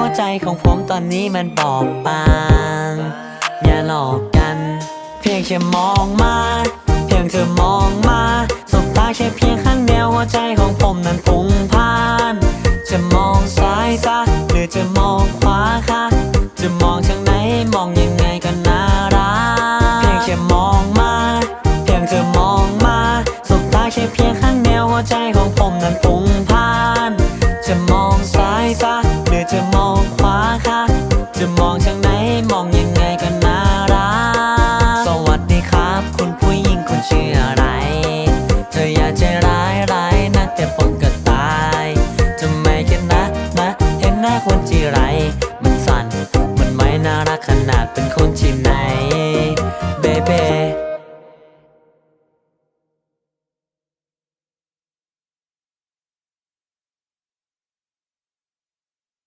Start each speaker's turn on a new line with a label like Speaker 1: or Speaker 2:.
Speaker 1: หัวใจของผมตอนนี้มันบอบบาง อย่าหลอกกัน เพียงแค่มองมา เพียงเธอมองมาสบตาแค่เพียงข้างเดียวหัวใจของผมนั้นพุ่งพ่าน จะมองซ้ายซะหรือจะมองขวาคะจะมองทางไหนมองยังไงก็น่ารักเพียงแค่มองมา เพียงเธอมองมาสบตาแค่เพียงข้างเดียวหัวใจของผมนั้นพุ่งพ่าน จะมองซ้ายซะหรือจะมองขวาคะ จะมองช่างไหนมองยังไงก็น่ารัก สวัสดีครับ คุณผู้หญิงคุณชื่ออะไร เธออย่าใจร้ายร้ายนะแต่ผมก็ตายจะไมแค่นะนะเห็นหน้าคนจีไร มันสั่น มันไม่น่ารักขนาดเป็นคนที่ไหน